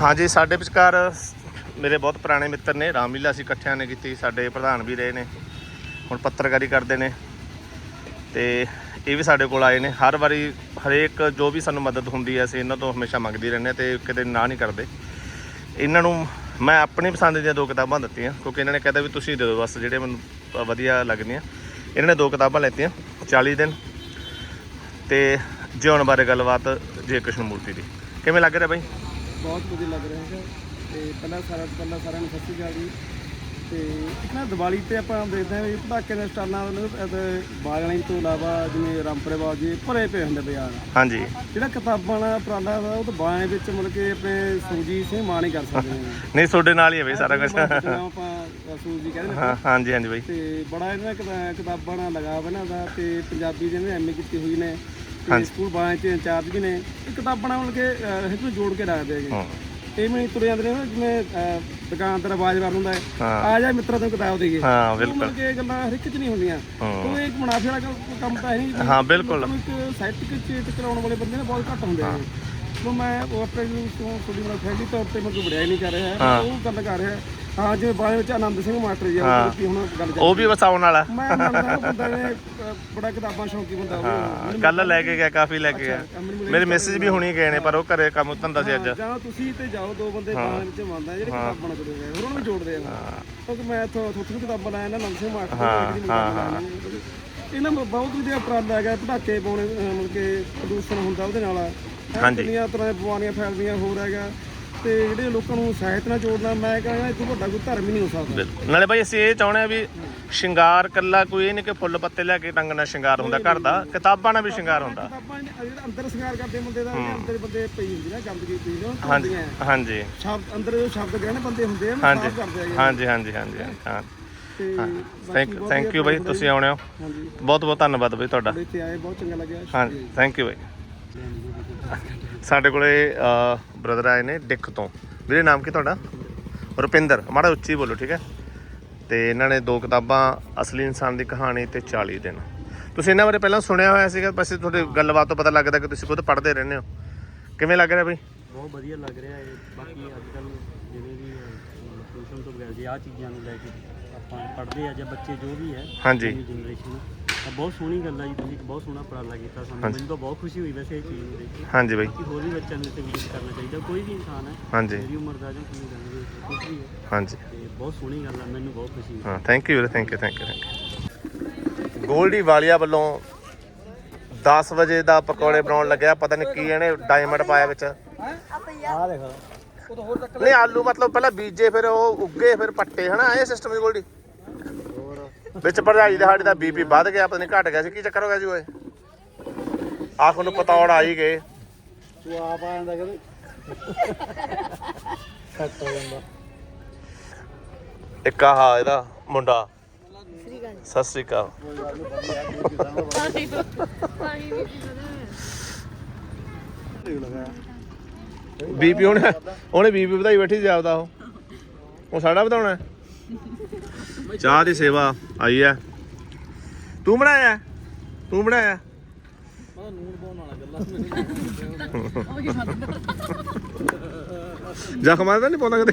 ਹਾਂਜੀ ਸਾਡੇ ਵਿਚਕਾਰ ਮੇਰੇ ਬਹੁਤ ਪੁਰਾਣੇ ਮਿੱਤਰ ਨੇ ਰਾਮਲੀਲਾ ਅਸੀਂ ਇਕੱਠਿਆਂ ਨੇ ਕੀਤੀ ਸਾਡੇ ਪ੍ਰਧਾਨ ਵੀ ਰਹੇ ਨੇ ਹੁਣ ਪੱਤਰਕਾਰੀ ਕਰਦੇ ਨੇ। ਤੇ ਇਹ ਵੀ ਸਾਡੇ ਕੋਲ ਆਏ ਨੇ। ਹਰ ਵਾਰੀ ਹਰੇਕ ਜੋ ਵੀ ਸਾਨੂੰ ਮਦਦ ਹੁੰਦੀ ਹੈ ਅਸੀਂ ਇਹਨਾਂ ਤੋਂ ਹਮੇਸ਼ਾ ਮੰਗਦੇ ਰਹਿੰਦੇ ਹਾਂ ਤੇ ਕਿਤੇ ਨਾ ਨਹੀਂ ਕਰਦੇ। ਇਹਨਾਂ ਨੂੰ ਮੈਂ ਆਪਣੀ ਪਸੰਦ ਦੀਆਂ ਦੋ ਕਿਤਾਬਾਂ ਦਿੱਤੀਆਂ ਕਿਉਂਕਿ ਇਹਨਾਂ ਨੇ ਕਹਿੰਦਾ ਵੀ ਤੁਸੀਂ ਦੇ ਦਿਓ ਬਸ ਜਿਹੜੇ ਮੈਨੂੰ ਅ, ਵਧੀਆ ਲੱਗਦੀਆਂ। ਇਹਨਾਂ ਨੇ ਦੋ ਕਿਤਾਬਾਂ ਲੈਤੀਆਂ 40 ਦਿਨ ਤੇ ਜਿਉਣ ਬਾਰੇ ਗੱਲਬਾਤ ਜੇ ਕ੍ਰਿਸ਼ਨ ਮੂਰਤੀ ਦੀ। ਕਿਵੇਂ ਲੱਗ ਰਿਹਾ ਬਾਈ? ਬਹੁਤ ਵਧੀਆ ਲੱਗ ਰਿਹਾ ਹੈ ਤੇ ਪਹਿਲਾਂ ਸਾਰਾ ਪਹਿਲਾਂ ਸਾਰਿਆਂ ਨੂੰ ਸਤਿ ਸ਼੍ਰੀ ਅਕਾਲ ਜੀ। ਤੇ ਇੱਕ ਨਾ ਦੀਵਾਲੀ ਤੇ ਆਪਾਂ ਦੇਖਦੇ ਹਾਂ ਵੀ ਪਟਾਕੇ ਦੇ ਸਟਾਲਾਂ ਅਤੇ ਬਾਗਲਾਂ ਤੋਂ ਇਲਾਵਾ ਜਿਵੇਂ ਰਾਮਪੁਰੇ ਬਾਗ ਜੀ ਭਰੇ ਪਏ ਹੁੰਦੇ ਬਾਜ਼ਾਰ। ਹਾਂਜੀ। ਜਿਹੜਾ ਕਿਤਾਬਾਂ ਵਾਲਾ ਉਪਰਾਲਾ ਵਾ ਉਹ ਤਾਂ ਬਾਣੇ ਵਿੱਚ ਮਤਲਬ ਕਿ ਆਪਣੇ ਸੂਜੀ ਸਿੰਘ ਮਾਣ ਹੀ ਕਰ ਸਕਦੇ ਹਾਂ ਨਹੀਂ ਤੁਹਾਡੇ ਨਾਲ ਹੀ ਹੈ ਬਈ ਸਾਰਾ ਕੁਝ ਆਪਾਂ ਸੂਜੀ ਕਹਿੰਦੇ ਨੇ। ਹਾਂ ਹਾਂਜੀ ਹਾਂਜੀ ਬਾਈ। ਤੇ ਬੜਾ ਇਹਨਾਂ ਕਿਤਾ- ਕਿਤਾਬਾਂ ਨਾਲ ਲਗਾਵ ਇਹਨਾਂ ਦਾ ਤੇ ਪੰਜਾਬੀ ਜਿਹਨੇ ਐਮਏ ਕੀਤੀ ਹੋਈ ਨੇ। ਸਕੂਲ ਬਾਣੇ ਚ ਇੰਚਾਰਜ ਵੀ ਨੇ। ਇਹ ਕਿਤਾਬਾਂ ਨਾਲ ਕਿ ਨੂੰ ਜੋੜ ਕੇ ਰੱਖਦੇ ਹੈਗੇ। ਇਹ ਵੀ ਤੁਰ ਜਾਂਦੇ ਨੇ ਨਾ ਜਿਵੇਂ ਅਹ, ਦੁਕਾਨ ਤੇ ਆਵਾਜ਼ ਮਾਰ ਹੁੰਦਾ ਹੈ ਹਾਂ। ਆ ਜਾ ਮਿੱਤਰਾ ਤੈਨੂੰ ਕਿਤਾਬ ਦੇਈਏ ਹਾਂ ਬਿਲਕੁਲ ਕਿ ਇਹ ਗੱਲਾਂ ਹਰ ਇੱਕ ਚ ਨਹੀਂ ਹੁੰਦੀਆਂ ਹਾਂ। ਇੱਕ ਮੁਨਾਫੇ ਵਾਲਾ ਕੰਮ- ਕੰਮ ਤਾਂ ਹੈ ਨਹੀਂ ਹਾਂ, ਬਿਲਕੁਲ। ਇੱਕ ਸਾਹਿਤਕ ਚੇਤ ਕਰਾਉਣ ਵਾਲੇ ਬੰਦੇ ਨੇ ਬਹੁਤ ਘੱਟ ਹੁੰਦੇ ਨੇ ਸੋ ਮੈਂ ਉਹ ਆਪਣੇ ਨੂੰ ਤੋਂ ਥੋੜੀ ਨਾਲ ਫੈਲੀ ਤੌਰ ਤੇ ਮੈਨੂੰ ਬੜਿਆ ਨਹੀਂ ਕਰ ਰਿਹਾ ਹਾਂ। ਉਹ ਗੱਲ ਕਰ ਰਿਹਾ ਹਾਂ ਜਿਵੇਂ ਬਾਣੇ ਵਿੱਚ ਆਨੰਦ ਸਿੰਘ ਮਾਸਟਰ ਜੀ ਹਾਂ। ਕੀ ਹੁਣ ਗੱਲ ਚੱਲ ਉਹ ਵੀ ਬਸ ਆਉਣ ਵਾਲਾ। ਮੈਂ ਮੰਨਦਾ ਉਹ ਬੰਦਾ ਨੇ ਅਹ, ਬੜਾ ਕਿਤਾਬਾਂ ਸ਼ੌਂਕੀ ਬੰਦਾ ਉਹ। ਹਾਂ ਕੱਲ ਲੈ ਕੇ ਗਿਆ ਕਾਫੀ ਲੈ ਕੇ ਗਿਆ। ਮੇਰੇ ਮੈਸੇਜ ਵੀ ਹੁਣੀ ਗਏ ਨੇ ਪਰ ਉਹ ਘਰੇ ਕੰਮ ਧੰਦਾ ਸੀ ਅੱਜ। ਹਾਂ, ਜਾਂ ਤੁਸੀਂ ਤੇ ਜਾਓ ਦੋ ਬੰਦੇ ਬਾਣੇ ਵਿੱਚ ਮੰਨਦਾ ਜਿਹੜੇ ਕਿਤਾਬਾਂ ਨਾਲ ਜੁੜੇ ਹੋਏ ਆ, ਉਹਨਾਂ ਨੂੰ ਵੀ ਜੋੜਦੇ ਆ। ਕਿਉਂਕਿ ਮੈਂ ਇੱਥੋਂ ਥੋੜੀ ਕਿਤਾਬਾਂ ਲਾਇਆ ਨਾ ਨੰਦ ਸਿੰਘ ਮਾਸਟਰ ਦੀ ਹਾਂ, ਜਿਹੜੀ ਹਾਂ, ਲਾਈਆਂ। ਇਹਨਾਂ ਨੂੰ ਬਹੁਤ ਵਧੀਆ ਉਪਰਾਲਾ ਹੈਗਾ ਪਟਾਕੇ ਪਾਉਣੇ ਅਹ, ਮਤਲਬ ਕਿ ਪ੍ਰਦੂਸ਼ਣ ਹੁੰਦਾ ਉਹਦੇ ਨਾਲ। ਹੈਂ, ਹਾਂਜੀ। ਕਿੰਨੀਆਂ ਤਰ੍ਹਾਂ ਦੀਆਂ ਬਿਮਾਰੀਆਂ ਫੈਲਦੀਆਂ ਹੋਰ ਹੈਗਾ। ਤੇ ਜਿਹੜੇ ਲੋਕਾਂ ਨੂੰ ਸਾਹਿਤ ਨਾਲ ਜੋੜਨਾ ਮੈਂ ਕਹਿੰਦਾ ਇਹ ਤੋਂ ਵੱਡਾ ਕੋਈ ਧਰਮ ਹੀ ਨਹੀਂ ਹੋ ਸਕਦਾ। ਬਿਲਕੁਲ। ਨਾਲੇ ਭਾਈ ਅਸੀਂ ਇਹ ਚਾਹੁੰਦੇ ਆ ਵੀ ਸ਼ਿੰਗਾਰ ਕੱਲਾ ਕੋਈ ਇਹ ਨਹੀਂ ਕਿ ਫੁੱਲ ਪੱਤੇ ਲੈ ਕੇ ਟੰਗਣਾ ਸ਼ਿੰਗਾਰ ਹੁੰਦਾ ਘਰ ਦਾ ਕਿਤਾਬਾਂ ਨਾਲ ਵੀ ਸ਼ਿੰਗਾਰ ਹੁੰਦਾ। ਕਿਤਾਬਾਂ ਨੇ- ਜਿਹੜਾ ਅੰਦਰ ਸ਼ਿੰਗਾਰ ਕਰਦੇ ਬੰਦੇ ਦਾ ਉਹਦੇ ਅੰਦਰ ਬੰਦੇ ਪਈ ਹੁੰਦੀ ਨਾ ਗੰਦਗੀ ਪਈ ਹੁੰਦੀ ਉਹ ਹਾਂਜੀ। ਹਾਂਜੀ। ਸ਼ਬਦ ਅੰਦਰ ਜੋ ਸ਼ਬਦ ਗ੍ਰਹਿਣ ਬੰਦੇ ਹੁੰਦੇ ਆ ਉਹ ਹਾਂਜੀ। ਸਾਫ਼ ਕਰਦੇ ਹੈਗੇ ਹਾਂਜੀ ਹਾਂਜੀ ਹਾਂਜੀ ਹਾਂ। ਤੇ ਥੈਂਕ ਬਾਕੀ ਬਹੁਤ ਥੈਂਕ ਯੂ ਵਧੀਆ ਤੁਸੀਂ ਆਉਣੇ ਹੋ। ਹਾਂਜੀ। ਬਹੁਤ ਬਹੁਤ ਧੰਨਵਾਦ ਬਾਈ ਤੁਹਾਡਾ। ਤੁਹਾਡੇ ਇੱਥੇ ਆਏ ਬਹੁਤ ਚੰਗਾ ਲੱਗਿਆ। ਹਾਂਜੀ ਥੈਂਕ ਯੂ ਬਾਈ ਸਾਡੇ ਕੋਲੇ ਬ੍ਰਦਰ ਆਏ ਨੇ ਡਿੱਖ ਤੋਂ। ਵੀਰੇ ਨਾਮ ਕੀ ਤੁਹਾਡਾ? ਰੁਪਿੰਦਰ। ਮਾੜਾ ਉੱਚੀ ਬੋਲੋ ਠੀਕ ਹੈ? ਤੇ ਇਹਨਾਂ ਨੇ ਦੋ ਕਿਤਾਬਾਂ ਅਸਲੀ ਇਨਸਾਨ ਦੀ ਕਹਾਣੀ ਤੇ 40 ਦਿਨ। ਤੁਸੀਂ ਇਹਨਾਂ ਬਾਰੇ ਪਹਿਲਾਂ ਸੁਣਿਆ ਹੋਇਆ ਸੀਗਾ ਬਸ ਤੁਹਾਡੇ ਗੱਲਬਾਤ ਤੋਂ ਪਤਾ ਲੱਗਦਾ ਕਿ ਤੁਸੀਂ ਖੁਦ ਪੜ੍ਹਦੇ ਰਹਿੰਦੇ ਹੋ। ਕਿਵੇਂ ਲੱਗ ਰਿਹਾ ਬਈ? ਬਹੁਤ ਵਧੀਆ ਲੱਗ ਰਿਹਾ ਹੈ ਬਾਕੀ ਅੱਜ ਕੱਲ ਜਿਵੇਂ ਵੀ ਟਿਊਸ਼ਨ ਤੋਂ ਬਗੈਰ ਜੇ ਆ ਚੀਜ਼ਾਂ ਨੂੰ ਲੈ ਕੇ ਆਪਾਂ ਪੜ੍ਹਦੇ ਆ ਜਾਂ ਬੱਚੇ ਜੋ ਵੀ ਹੈ ਹਾਂਜੀ। ਜਨਰੇਸ਼ਨ ਤਾਂ ਬਹੁਤ ਸੋਹਣੀ ਗੱਲ ਆ ਜੀ ਤੁਸੀਂ ਇੱਕ ਬਹੁਤ ਸੋਹਣਾ ਉਪਰਾਲਾ ਕੀਤਾ ਸਾਨੂੰ। ਮੈਨੂੰ ਤਾਂ ਬਹੁਤ ਖੁਸ਼ੀ ਹੋਈ ਵੈਸੇ ਇਹ ਚੀਜ਼ ਨੂੰ ਦੇਖ ਕੇ। ਹਾਂਜੀ ਬਈ। ਕਿ ਹੋਰ ਵੀ ਬੱਚਿਆਂ ਨੂੰ ਇੱਥੇ ਵਿਜ਼ਿਟ ਕਰਨਾ ਚਾਹੀਦਾ। ਕੋਈ ਵੀ ਇਨਸਾਨ ਹੈ ਹਾਂਜੀ। ਮੇਰੀ ਉਮਰ ਦਾ ਜਾਂ ਕਿੰਨੀ ਗੱਲ ਹੈ ਕੁਝ ਵੀ ਹੈ। ਹਾਂਜੀ। ਤੇ ਬਹੁਤ ਸੋਹਣੀ ਗੱਲ ਆ ਮੈਨੂੰ ਬਹੁਤ ਖੁਸ਼ੀ ਹੋਈ। ਹਾਂ ਥੈਂਕ ਯੂ ਵੀਰੇ thank you thank you thank you Goldy Walia ਵੱਲੋਂ 10 ਵਜੇ ਦਾ ਪਕੌੜੇ ਬਣਾਉਣ ਲੱਗਿਆ ਪਤਾ ਨਹੀਂ ਕੀ ਇਹਨੇ ਡਾਇਮੰਡ ਪਾਇਆ ਵਿੱਚ। ਨਹੀਂ ਆਲੂ ਮਤਲਬ ਪਹਿਲਾਂ ਬੀਜੇ ਫਿਰ ਉਹ ਉੱਗੇ ਫਿਰ ਪੱਟੇ ਹਨਾ ਇਹ ਸਿਸਟਮ ਹੈ ਗੋਲਡੀ? ਵਿੱਚ ਭਰਜਾਈ ਦਾ ਸਾਡੀ ਦਾ ਬੀਪੀ ਵੱਧ ਗਿਆ ਪਤਾ ਨਹੀਂ ਘਟ ਗਿਆ ਸੀ। ਕੀ ਚੱਕਰ ਹੋ ਗਿਆ ਜੀ ਓਏ? ਆਖ ਨੂੰ ਪਤੌੜ ਆ ਹੀ ਗਏ। ਤੂੰ ਆਪ ਆ ਜਾਂਦਾ ਕਦੇ ਸੱਟ ਹੋ ਜਾਂਦਾ। ਇੱਕ ਆਹ ਇਹਦਾ ਮੁੰਡਾ। ਸਤਿ ਸ੍ਰੀ ਅਕਾਲ। ਬੀਪੀ ਉਹਨੇ ਉਹਨੇ ਬੀਪੀ ਵਧਾਈ ਬੈਠੀ ਸੀ ਆਪਦਾ ਉਹ। ਉਹ ਸਾਡਾ ਵਧਾਉਣਾ। ਹੈ? ਚਾਹ ਦੀ ਸੇਵਾ ਆਈ ਹੈ। ਤੂੰ ਬਣਾਇਆ? ਤੂੰ ਬਣਾਇਆ? ਜ਼ਖਮਾਂ ਦਾ ਨਹੀਂ ਪਾਉਂਦਾ ਕਦੇ?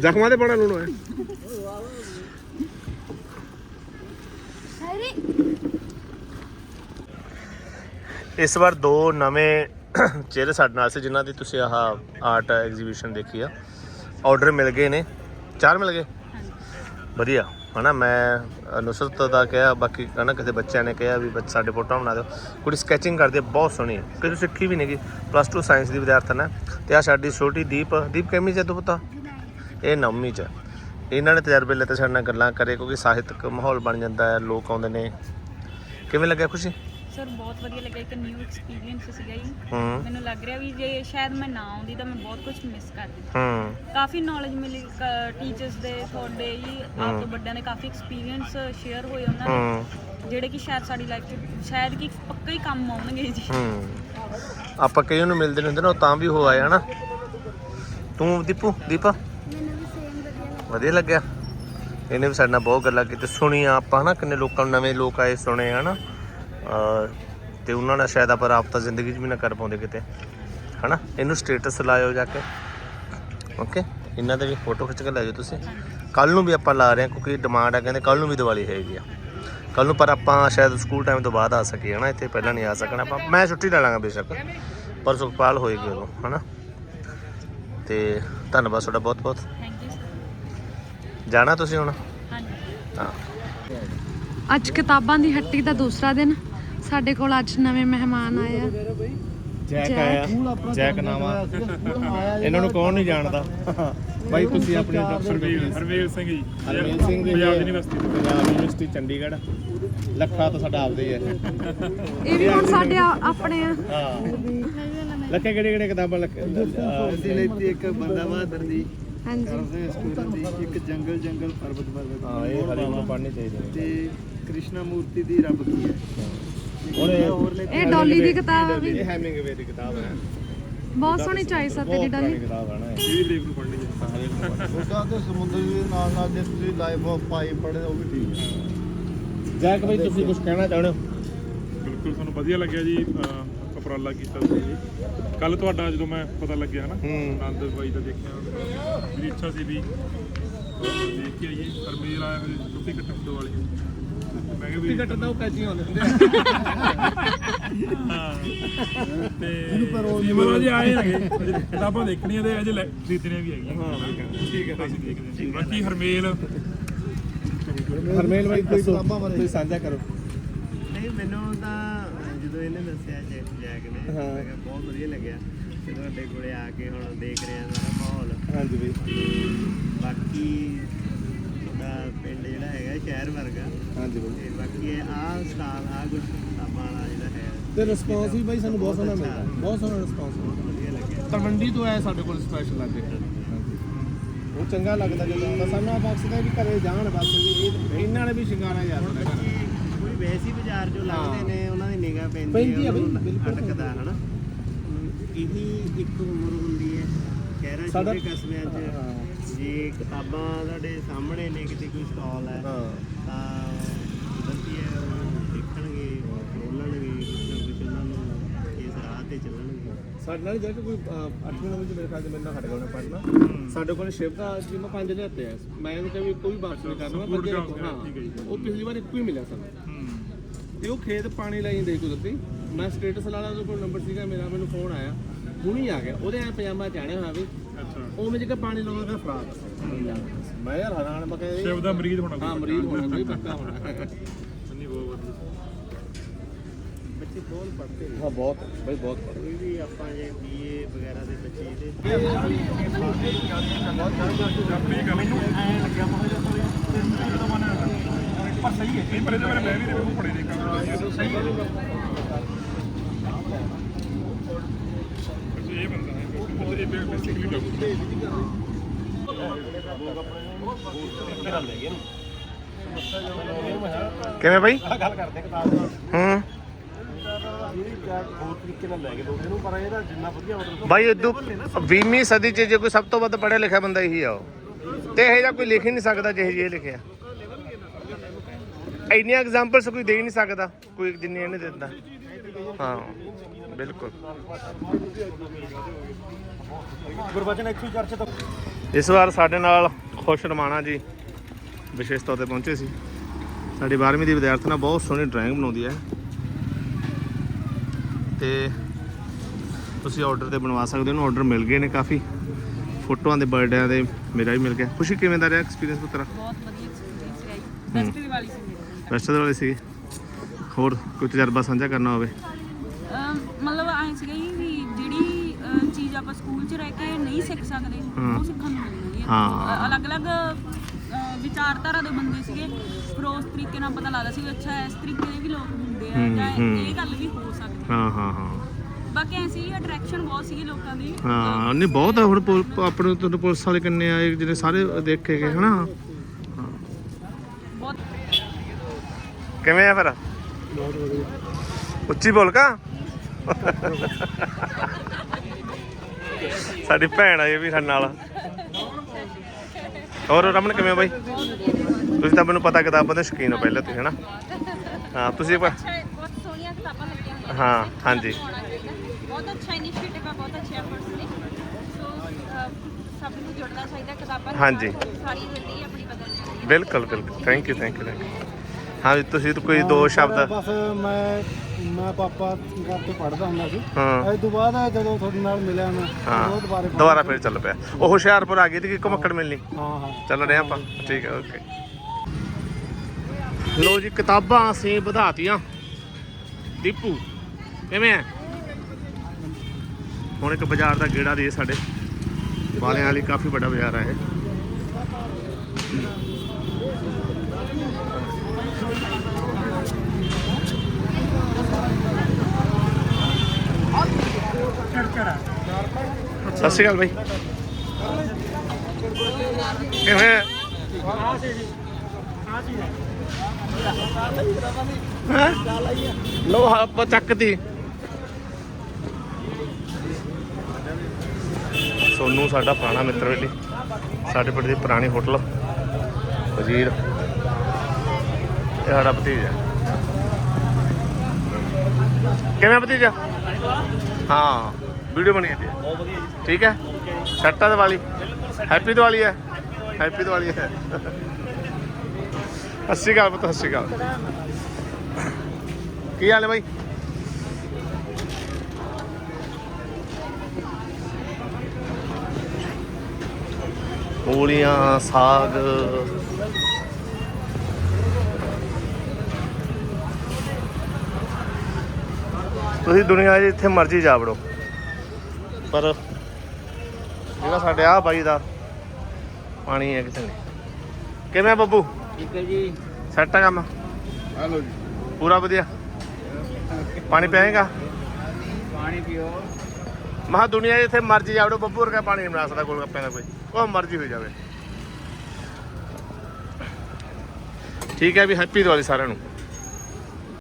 ਜ਼ਖਮਾਂ ਦੇ ਪਾਉਣਾ ਲੂਣ ਹੈ ਹੈਰੀ ਇਸ ਵਾਰ ਦੋ ਨਵੇਂ ਚਿਹਰੇ ਸਾਡੇ ਨਾਲ ਸੀ ਜਿਨ੍ਹਾਂ ਦੀ ਤੁਸੀਂ ਆਹ ਆਰਟ ਐਗਜ਼ੀਬਿਸ਼ਨ ਦੇਖੀ ਆ। ਆਰਡਰ ਮਿਲ ਗਏ ਨੇ। ਚਾਰ ਮਿਲ ਗਏ? ਵਧੀਆ। ਹਨਾ ਮੈਂ ਨੁਸਰਤ ਦਾ ਕਿਹਾ ਬਾਕੀ ਹਨਾ ਕਿਸੇ ਬੱਚਿਆਂ ਨੇ ਕਿਹਾ ਵੀ ਬੱਚ- ਸਾਡੇ ਫੋਟੋਆਂ ਬਣਾ ਦਿਓ। ਕੁੜੀ ਸਕੈਚਿੰਗ ਕਰਦੀ ਹੈ ਬਹੁਤ ਸੋਹਣੀ ਹੈ। ਕਿਸੇ ਸਿੱਖੀ ਵੀ ਨਹੀਂਗੀ ਪਲੱਸ 2 ਸਾਇੰਸ ਦੀ ਵਿਦਿਆਰਥਣ ਹੈ। ਤੇ ਆ ਸਾਡੀ ਛੋਟੀ ਦੀਪ ਦੀਪ ਕਿੰਨੀ ਚ ਤੂੰ ਪਤਾ? ਇਹ ਨੌਵੀਂ ਚ। ਇਹਨਾਂ ਨੇ ਤਜਰਬੇ ਲੈਤੇ ਸਾਡੇ ਨਾਲ ਗੱਲਾਂ ਕਰੇ ਕਿਉਂਕਿ ਸਾਹਿਤਕ ਮਾਹੌਲ ਬਣ ਜਾਂਦਾ ਹੈ ਲੋਕ ਆਉਂਦੇ ਨੇ। ਕਿਵੇਂ ਲੱਗਿਆ ਖੁਸ਼ੀ? ਸਰ ਬਹੁਤ ਵਧੀਆ ਲੱਗਿਆ ਇੱਕ ਨਿਊ ਐਕਸਪੀਰੀਅੰਸ ਸੀਗਾ ਜੀ। ਹੂੰ। ਮੈਨੂੰ ਲੱਗ ਰਿਹਾ ਵੀ ਜੇ ਸ਼ਾਇਦ ਮੈਂ ਨਾ ਆਉਂਦੀ ਤਾਂ ਮੈਂ ਬਹੁਤ ਕੁਝ ਮਿਸ ਕਰਦੀ ਹੂੰ। ਕਾਫੀ ਨੌਲੇਜ ਮਿਲੀ ਟੀਚਰਸ ਦੇ ਤੁਹਾਡੇ ਜੀ ਆਪ ਤੋਂ ਵੱਡਿਆਂ ਦੇ ਕਾਫੀ ਐਕਸਪੀਰੀਅੰਸ ਸ਼ੇਅਰ ਹੋਏ ਉਹਨਾਂ ਹੂੰ। ਦੇ ਜਿਹੜੇ ਕਿ ਸ਼ਾਇਦ ਸਾਡੀ ਲਾਈਫ 'ਚ ਸ਼ਾਇਦ ਕਿ ਪੱਕਾ ਹੀ ਕੰਮ ਆਉਣਗੇ ਜੀ। ਹੂੰ। ਆਪਾਂ ਕਈ ਨੂੰ ਮਿਲਦੇ ਨਹੀਂ ਹੁੰਦੇ ਨਾ ਉਹ ਤਾਂ ਵੀ ਹੋ ਆਏ ਹਨਾ? ਤੂੰ ਦੀਪੂ ਦੀਪਾ? ਮੈਨੂੰ ਵੀ ਸੇਮ ਵਧੀਆ ਲੱਗਾ। ਵਧੀਆ ਲੱਗਿਆ? ਇਹਨੇ ਵੀ ਸਾਡੇ ਨਾਲ ਬਹੁਤ ਗੱਲਾਂ ਕੀਤੀ ਸੁਣੀਆਂ ਆਪਾਂ ਹਨਾ? ਕਿੰਨੇ ਲੋਕਾਂ ਨੂੰ ਨਵੇਂ ਲੋਕ ਆਏ ਸੁਣੇ ਹਨਾ? ਤੇ ਉਹਨਾਂ ਨਾਲ ਸ਼ਾਇਦ ਆਪਾਂ ਰਾਬਤਾ ਜ਼ਿੰਦਗੀ 'ਚ ਵੀ ਨਾ ਕਰ ਪਾਉਂਦੇ ਕਿਤੇ ਹਨਾ? ਇਹਨੂੰ ਸਟੇਟਸ ਲਾਇਓ ਜਾ ਕੇ। ਓਕੇ ਇਹਨਾਂ ਦੇ ਵੀ ਫੋਟੋ ਖਿੱਚ ਕੇ ਲੈ ਜਾਓ ਤੁਸੀਂ। ਕੱਲ ਨੂੰ ਵੀ ਆਪਾਂ ਲਾ ਰਹੇ ਹਾਂ ਕਿਉਂਕਿ ਡਿਮਾਂਡ ਆ ਕਹਿੰਦੇ ਕੱਲ ਨੂੰ ਵੀ ਦੀਵਾਲੀ ਹੈਗੀ ਆ। ਕੱਲ ਨੂੰ ਪਰ ਆਪਾਂ ਸ਼ਾਇਦ ਸਕੂਲ ਟਾਈਮ ਤੋਂ ਬਾਅਦ ਆ ਸਕੀਏ ਹਨਾ? ਇੱਥੇ ਪਹਿਲਾਂ ਨਹੀਂ ਆ ਸਕਣਾ। ਆਪਾਂ ਮੈਂ ਛੁੱਟੀ ਲੈ ਲਾਂਗਾ ਬੇਸ਼ੱਕ। ਪਰ ਸੁਖਪਾਲ ਹੋਏਗੀ ਉਦੋਂ ਹਨਾ? ਤੇ ਧੰਨਵਾਦ ਤੁਹਾਡਾ ਬਹੁਤ ਬਹੁਤ। ਥੈਂਕ ਯੂ ਸਰ ਜਾਣਾ ਤੁਸੀਂ ਹੁਣ? ਹਾਂਜੀ। ਹਾਂ। ਅੱਜ ਕਿਤਾਬਾਂ ਦੀ ਹੱਟੀ ਦਾ ਦੂਸਰਾ ਦਿਨ। ਸਾਡੇ ਕੋਲ ਅੱਜ ਨਵੇਂ ਮਹਿਮਾਨ ਆਏ ਆ। ਜੈਕ ਆਇਆ। ਜੈਕ ਨਾਵਾ ਇਹਨਾਂ ਨੂੰ ਕੌਣ ਨਹੀਂ ਜਾਣਦਾ? ਬਾਈ ਤੁਸੀਂ ਆਪਣੇ doctor Harvel Harvel Singh ji. Harvel Singh Punjab university. Punjab university Chandigarh. ਲੱਖਾ ਤਾਂ ਸਾਡਾ ਆਪਦੇ ਹੀ ਹੈ ਇਹ ਵੀ ਹੁਣ ਸਾਡੇ ਆਪਣੇ ਆ। ਹਾਂ। ਲੱਖੇ ਕਿਹੜੇ ਕਿਹੜੇ ਕਿਤਾਬਾਂ ਲੱਖੇ ਅਸੀਂ ਲੈਤੀ ਇੱਕ ਬੰਦਾ ਬਹਾਦਰ ਦੀ। ਹਾਂਜੀ। ਕਰਦੇ ਸਟੂਡੈਂਟ ਦੀ। ਇੱਕ ਜੰਗਲ ਜੰਗਲ ਪਰਬਤ ਪਰਬਤ ਹਾਂ ਇਹ ਹਰੇਕ ਨੂੰ ਪੜ੍ਹਨੀ ਚਾਹੀਦੀ ਹੈ। ਤੇ ਕ੍ਰਿਸ਼ਨਾ ਮੂਰਤੀ ਦੀ ਰੱਬ ਕੀ ਹੈ। ਇਹ- ਡੋਲੀ ਦੀ ਕਿਤਾਬ ਵੀ। ਇਹ ਹੈਮਿੰਗਵੇ ਦੀ ਕਿਤਾਬ ਹੈ। ਬਹੁਤ ਸੋਹਣੀ ਚੋਇਸ ਆ ਤੇਰੀ ਡੋਲੀ। ਕਿਤਾਬ ਹੈ ਨਾ ਇਹ। ਵੀ ਨੂੰ ਪੜ੍ਹਨੀ ਹੈ। ਉਹਦਾ ਤੇ ਸਮੁੰਦਰ ਦੇ ਨਾਲ ਨਾਲ ਜੇ ਤੁਸੀਂ ਲਾਈਫ ਆਫ ਪਾਈ ਪੜ੍ਹੇ ਉਹ ਵੀ ਠੀਕ ਹੈ। ਜੈਕ ਬਾਈ ਤੁਸੀਂ ਕੁਝ ਕਹਿਣਾ ਚਾਹੁੰਦੇ ਹੋ? ਬਿਲਕੁਲ ਸਾਨੂੰ ਵਧੀਆ ਲੱਗਿਆ ਜੀ ਉਪਰਾਲਾ ਕੀਤਾ ਸੀ ਜੀ। ਕੱਲ ਤੁਹਾਡਾ ਜਦੋਂ ਮੈਂ ਪਤਾ ਲੱਗਿਆ ਨਾ ਆਨੰਦ ਬਾਈ ਦਾ ਦੇਖਿਆ। ਮੇਰੀ ਇੱਛਾ ਸੀ ਵੀ ਦੇਖ ਕੇ ਆਈਏ ਪਰ ਆਇਆ ਮੇਰੇ ਟੁੱਟੀ ਕੱਟਣ ਤੋਂ ਵਾਲੀ। ਮੈਂ ਕਿਹਾ ਵੀ ਕੱਟਦਾ ਉਹ ਕੈਚੀ ਹੁੰਦੇ ਹੁੰਦੇ ਤੇ ਅਸੀਂ ਮਹਾਰਾਜ ਜੀ ਆਏ ਹੈਗੇ। ਅਜੇ ਕਿਤਾਬਾਂ ਦੇਖਣੀਆਂ ਤੇ ਅਜੇ ਲੈ- ਖਰੀਦਣੀਆਂ ਵੀ ਹੈਗੀਆਂ। ਹਾਂ ਠੀਕ ਹੈ। ਅਸੀਂ ਦੇਖਦੇ ਹਾਂ। ਬਾਕੀ ਹਰਮੇਲ ਹਰਮੇਲ ਬਾਈ ਕੋਈ ਤੁਸੀਂ ਸਾਂਝਾ ਕਰੋ। ਨਹੀਂ ਮੈਨੂੰ ਤਾਂ ਜਦੋਂ ਇਹਨੇ ਦੱਸਿਆ ਜੈਕ ਜੈਕ ਨੇ ਹਾਂ। ਮੈਂ ਕਿਹਾ ਬਹੁਤ ਵਧੀਆ ਲੱਗਿਆ। ਤੇ ਤੁਹਾਡੇ ਕੋਲੇ ਆ ਕੇ ਹੁਣ ਦੇਖ ਰਿਹਾ ਸਾਰਾ ਮਾਹੌਲ। ਹਾਂਜੀ ਬਈ। ਬਾਕੀ ਪਿੰਡ ਜਿਹੜਾ ਹੈਗਾ ਸ਼ਹਿਰ ਵਰਗਾ। ਹਾਂਜੀ ਬਈ। ਤੇ ਬਾਕੀ ਇਹ ਆਹ ਸਟਾਲ ਆ ਕੁਝ ਕਿਤਾਬਾਂ ਵਾਲਾ ਜਿਹੜਾ ਹੈ। ਤੇ ਰਿਸਪੌਂਸ ਵੀ ਬਾਈ ਸਾਨੂੰ ਬਹੁਤ ਸੋਹਣਾ ਮਿਲਦਾ ਬਹੁਤ ਸੋਹਣਾ ਰਿਸਪੌਂਸ ਮਿਲਦਾ ਵਧੀਆ ਲੱਗਿਆ। ਤਲਵੰਡੀ ਤੋਂ ਆਇਆ ਸਾਡੇ ਕੋਲ ਸਪੈਸ਼ਲ ਅੱਜ ਉਹ ਚੰਗਾ ਲੱਗਦਾ ਜਦੋਂ ਆਉਂਦਾ। ਸਾਨੂੰ ਆ ਬਖਸ਼ ਦਾ ਵੀ ਘਰੇ ਜਾਣ ਬਸ ਵੀ ਇਹ- ਇਹਨਾਂ ਨੇ ਵੀ ਸ਼ਿੰਗਾਰਾ ਯਾਰ। ਕੋਈ ਵੈਸੀ ਬਾਜ਼ਾਰ ਜੋ ਲੱਗਦੇ ਨੇ ਉਹਨਾਂ ਦੀ ਨਿਗਾਹ ਪੈਂਦੀ ਆ ਹੈ ਅਟਕਦਾ ਹਨਾ। ਇਹੀ ਇੱਕ ਉਮਰ ਹੁੰਦੀ ਹੈ। ਸ਼ਹਿਰਾਂ ਸਾਡਾ- ਛੋਟੇ ਕਸਬਿਆਂ 'ਚ ਹਾਂ। ਜੇ ਕਿਤਾਬਾਂ ਤੁਹਾਡੇ ਸਾਹਮਣੇ ਨੇ ਕਿਤੇ ਕੋਈ ਸਟਾਲ ਹੈ ਹਾਂ। ਤਾਂ ਵਧੀਆ ਹੈ ਉਹ ਦੇਖਣਗੇ ਬੋਲਣਗੇ ਕੁਛ ਨਾ ਕੁਛ ਉਹਨਾਂ ਨੂੰ ਇਸ ਰਾਹ ਤੇ ਚੱਲਣਗੇ। ਸਾਡੇ ਨਾਲ ਜਿਹੜਾ ਕੋਈ 8ਵੀਂ ਨਵੀਂ ਚ ਮੇਰੇ ਖਿਆਲ ਚ ਮੇਰੇ ਨਾਲ ਹਟ ਗਿਆ ਪੜਨਾ ਸਾਡੇ ਕੋਲ ਸ਼ਿਵ ਦਾ ਜੀ ਮੈਂ ਪੰਜ ਲਿਆਤੇ ਆ। ਮੈਂ ਇਹਨੂੰ ਕਿਹਾ ਵੀ ਕੋਈ ਵਾਪਸ ਨਹੀਂ ਕਰਨਾ ਮੈਂ ਬੱਚੇ ਰੱਖੋ ਹਾਂ ਠੀਕ ਹੈ ਜੀ। ਉਹ ਪਿਛਲੀ ਵਾਰ ਇੱਕੋ ਹੀ ਮਿਲਿਆ ਸਾਨੂੰ। ਤੇ ਉਹ ਖੇਤ ਪਾਣੀ ਲਾਈ ਜਾਂਦੇ ਕੁਦਰਤੀ। ਮੈਂ ਸਟੇਟਸ ਲਾਲਾ ਉਹਦੇ ਕੋਲ ਨੰਬਰ ਸੀਗਾ ਮੇਰਾ ਮੈਨੂੰ ਫੋਨ ਆਇਆ। ਹੁਣੀ ਆ ਗਿਆ। ਉਹਦੇ ਐ ਪਜਾਮਾ ਚਾਣਿਆ ਹੋਇਆ ਵੀ ਉਹ ਮੈਂ ਜਿਹੜਾ ਪਾਣੀ ਲਾਉਂਦਾ ਮੈਂ ਫਰਾਕ। ਮੈਂ ਯਾਰ ਹੈਰਾਨ ਮੈਂ ਕਿਹਾ ਸ਼ਿਵ ਇਹ- ਦਾ ਮਰੀਜ਼ ਹੋਣਾ ਹਾਂ ਮਰੀਜ਼ ਹੋਣਾ ਕੋਈ ਪੱਕਾ ਹੋਣਾ। ਨਹੀਂ ਬਹੁਤ ਬੱਚੇ ਬਹੁਤ ਪੜ੍ਹਦੇ ਹਾਂ ਬਹੁਤ ਬਈ ਬਹੁਤ ਕੋਈ ਵੀ ਆਪਾਂ ਜੇ ਬੀਏ ਵਗੈਰਾ ਦੇ ਬੱਚੇ ਇਹਦੇ ਪਰ ਸਹੀ ਹੈ ਨਹੀਂ ਪਰ ਇਹਦੇ ਬਾਰੇ ਮੈਂ ਵੀ ਪੜ੍ਹੇ ਨੇ ਕਾਫੀ ਸਹੀ ਹੈ ਇਹ ਬੰਦਾ ਹੈ ਇਹ ਬੇਸਿਕਲੀ ਕਿਵੇਂ ਬਾਈ? ਗੱਲ ਕਰਦੇ ਕਿਤਾਬ ਦਾ। ਹੂੰ। ਹੋਰ ਤਰੀਕੇ ਨਾਲ ਲੈ ਕੇ ਦੋ ਇਹਨੂੰ ਪਰ ਇਹਦਾ ਜਿੰਨਾ ਵਧੀਆ ਮਤਲਬ ਬਾਈ ਇਦੋਂ 20ਵੀਂ ਸਦੀ ਚ ਜੇ ਕੋਈ ਸਭ ਤੋਂ ਵੱਧ ਪੜ੍ਹਿਆ ਲਿਖਿਆ ਬੰਦਾ ਇਹੀ ਆ ਉਹ। ਤੇ ਇਹ ਜਿਹਾ ਕੋਈ ਲਿਖ ਹੀ ਨਹੀਂ ਸਕਦਾ ਜਿਹੇ ਜਿਹੇ ਲਿਖਿਆ ਇੰਨੀਆਂ ਐਗਜ਼ਾਮਪਲਸ ਕੋਈ ਦੇ ਹੀ ਨਹੀਂ ਸਕਦਾ ਕੋਈ ਜਿੰਨੀ ਇਹਨੇ ਦਿੰਦਾ ਹਾਂ ਬਿਲਕੁਲ। ਗੁਰਬਚਨ 104 ਤੋਂ ਇਸ ਵਾਰ ਸਾਡੇ ਨਾਲ ਖੁਸ਼ ਰਮਾਣਾ ਜੀ ਵਿਸ਼ੇਸ਼ ਤੌਰ ਤੇ ਪਹੁੰਚੇ ਸੀ। ਸਾਡੀ 12ਵੀਂ ਦੀ ਵਿਦਿਆਰਥਣਾ ਬਹੁਤ ਸੋਹਣੀ ਡਰਾਇੰਗ ਬਣਾਉਂਦੀ ਹੈ। ਤੇ ਤੁਸੀਂ ਆਰਡਰ ਤੇ ਬਣਵਾ ਸਕਦੇ ਹੋ ਉਹਨੂੰ ਆਰਡਰ ਮਿਲ ਗਏ ਨੇ ਕਾਫੀ। ਫੋਟੋਆਂ ਦੇ ਬਰਥਡੇਆਂ ਦੇ ਮੇਰਾ ਵੀ ਮਿਲ ਗਿਆ। ਖੁਸ਼ੀ ਕਿਵੇਂ ਦਾ ਰਿਹਾ ਐਕਸਪੀਰੀਅੰਸ ਪੁੱਤਰਾ? ਬਹੁਤ ਵਧੀਆ ਐਕਸਪੀਰੀਅੰਸ ਰਿਹਾ ਜੀ। ਬੈਸਟ ਦੀਵਾਲੀ ਸੀ ਮੇਰੇ। ਰੈਸਟ ਦੇ ਵਾਲੇ ਸੀ। ਹੋਰ ਕੋਈ ਤਜਰਬਾ ਸਾਂਝਾ ਕਰਨਾ ਹੋਵੇ? ਅਮ ਮਤਲਬ ਐਂ ਸੀਗਾ ਜੀ ਵੀ ਜਿਹੜੀ ਅ, ਚੀਜ਼ ਆਪਾਂ ਸਕੂਲ 'ਚ ਰਹਿ ਕੇ ਨਹੀਂ ਸਿੱਖ ਸਕਦੇ। ਉਹ ਸਿੱਖਣ ਨੂੰ ਮਿਲਦੀ ਹੈ। ਹਾਂ। ਅਲੱਗ-ਅਲੱਗ ਅ, ਵਿਚਾਰ ਵਿਚਾਰਧਾਰਾ ਦੇ ਬੰਦੇ ਸੀਗੇ ਫਿਰ ਉਸ ਤਰੀਕੇ ਨਾਲ ਪਤਾ ਲੱਗਦਾ ਸੀ ਵੀ ਅੱਛਾ ਇਸ ਤਰੀਕੇ ਦੇ ਵੀ ਲੋਕ ਹੁੰਦੇ ਆ ਹੂੰ, ਜਾਂ ਹੂੰ। ਇਹ ਗੱਲ ਵੀ ਹੋ ਸਕਦੀ ਹਾਂ। ਹਾਂ ਹਾਂ ਬਾਕੀ ਐਸੀ ਅਟਰੈਕਸ਼ਨ ਬਹੁਤ ਸੀਗੀ ਲੋਕਾਂ ਦੀ। ਹਾਂ ਨਹੀਂ ਬਹੁਤ ਆ ਹੁਣ ਪੁਲ- ਆਪਣੇ ਤੋਂ ਪੁਲਿਸ ਵਾਲੇ ਕਿੰਨੇ ਆਏ ਜਿਹੜੇ ਸਾਰੇ ਦੇਖੇ ਗਏ ਹਨਾ? ਬਹੁਤ। ਕਿਵੇਂ ਆ ਫਿਰ? ਉੱਚੀ ਬੋਲ ਕਾ। ਸਾਡੀ ਭੈਣ ਆਈ ਵੀ ਸਾਡੇ ਨਾਲ। ਹੋਰ ਰਮਨ ਕਿਵੇਂ ਬਾਈ? ਤੁਸੀਂ ਤਾਂ ਮੈਨੂੰ ਪਤਾ ਕਿਤਾਬਾਂ ਦੇ ਸ਼ੌਕੀਨ ਹੋ ਪਹਿਲਾਂ ਤੁਸੀਂ ਹਨਾ? ਹਾਂ ਤੁਸੀਂ ਬਹੁਤ ਸੋਹਣੀਆਂ ਕਿਤਾਬਾਂ ਲੱਗੀਆਂ ਹੋਈਆਂ ਹਾਂ ਹਾਂਜੀ। ਬਹੁਤ ਅੱਛਾ ਇਨੀਸ਼ੀਏਟਿਵ ਹੈ ਬਹੁਤ ਅੱਛੇ ਐਫਰਟਸ ਨੇ। ਸੋ ਅਹ, ਸਭ ਨੂੰ ਜੁੜਨਾ ਚਾਹੀਦਾ ਕਿਤਾਬਾਂ ਹਾਂਜੀ। ਸਾਰੀ ਜ਼ਿੰਦਗੀ ਆਪਣੀ ਬਦਲ ਜਾਂਦੀ ਹੈ। ਬਿਲਕੁਲ ਬਿਲਕੁਲ। Thank you thank you thank you ਹਾਂ ਜੀ ਤੁਸੀਂ ਤਾਂ ਕੋਈ ਦੋ ਸ਼ਬਦ ਬਸ ਮੈਂ ਮੈਂ ਪਾਪਾ ਘਰ ਤੇ ਪੜਦਾ ਹੁੰਦਾ ਸੀ। ਹਾਂ। ਅੱਜ ਤੋਂ ਬਾਅਦ ਜਦੋਂ ਤੁਹਾਡੇ ਨਾਲ ਮਿਲਿਆ ਮੈਂ ਉਹ ਦੁਬਾਰੇ ਦੁਬਾਰਾ ਫਿਰ ਚੱਲ ਪਿਆ। ਉਹ ਹੁਸ਼ਿਆਰਪੁਰ ਆ ਗਈ ਤੇ ਕਿ ਘਮੱਕੜ ਮਿਲਣੀ। ਹਾਂ ਹਾਂ। ਚੱਲ ਰਹੇ ਆਪਾਂ। ਠੀਕ ਹੈ ਓਕੇ। ਲੋ ਜੀ ਕਿਤਾਬਾਂ ਅਸੀਂ ਵਧਾਤੀਆਂ। ਦੀਪੂ ਕਿਵੇਂ ਆ ਹੁਣ ਇੱਕ ਬਾਜ਼ਾਰ ਦਾ ਗੇੜਾ ਦੇ ਸਾਡੇ। ਵਾਲਿਆਂ ਵਾਲੀ ਕਾਫੀ ਵੱਡਾ ਬਾਜ਼ਾਰ ਹੈ ਇਹ। ਸਤਿ ਸ਼੍ਰੀ ਅਕਾਲ ਬਾਈ। ਕਿਵੇਂ? ਆ? ਲੋ ਆਪਾਂ ਚੱਕਦੀ ਸੋਨੂ ਸਾਡਾ ਪੁਰਾਣਾ ਮਿੱਤਰ ਵੇਲੀ। ਸਾਡੇ ਪਿੰਡ ਦੀ ਪੁਰਾਣੀ ਹੋਟਲ। ਵਜ਼ੀਰ। ਇਹ ਸਾਡਾ ਭਤੀਜਾ। ਕਿਵੇਂ ਭਤੀਜਾ? ਹਾਂ। ਵੀਡੀਓ ਬਣੀ ਜਾਂਦੀ ਹੈ। ਠੀਕ ਹੈ? ਸੱਟਾ ਦੀਵਾਲੀ। ਹੈਪੀ ਦੀਵਾਲੀ ਹੈ। ਹੈਪੀ ਦੀਵਾਲੀ ਹੈ। ਸਤਿ ਸ਼੍ਰੀ ਅਕਾਲ ਪੁੱਤ, ਸਤਿ ਸ਼੍ਰੀ ਅਕਾਲ। ਕੀ ਹਾਲ ਹੈ ਬਾਈ? ਮੂਲੀਆਂ ਸਾਗ। ਤੁਸੀਂ ਦੁਨੀਆ 'ਚ ਜਿੱਥੇ ਮਰਜ਼ੀ ਜਾ ਵੜੋ। ਪਰ ਜਿਹੜਾ ਸਾਡੇ ਆ ਬਾਈ ਦਾ ਪਾਣੀ ਹੈ ਕਿਤੇ ਨਹੀਂ ਕਿਵੇਂ ਆ ਬੱਬੂ? ਠੀਕ ਹੈ ਜੀ। ਸੈੱਟ ਆ ਕੰਮ? ਹਲੋ ਜੀ। ਪੂਰਾ ਵਧੀਆ। ਪਾਣੀ ਪਿਆਏਗਾ? ਪਾਣੀ ਪੀਓ। ਮਹਾ ਦੁਨੀਆ ਜਿੱਥੇ ਮਰਜ਼ੀ ਜਾ ਵੜੋ ਬੱਬੂ ਵਰਗਾ ਪਾਣੀ ਨਹੀਂ ਬਣਾ ਸਕਦਾ ਗੋਲ ਗੱਪਿਆਂ ਦਾ ਕੋਈ। ਉਹ ਮਰਜ਼ੀ ਹੋ ਜਾਵੇ। ਠੀਕ ਹੈ ਵੀ ਹੈਪੀ ਦੀਵਾਲੀ ਸਾਰਿਆਂ ਨੂੰ।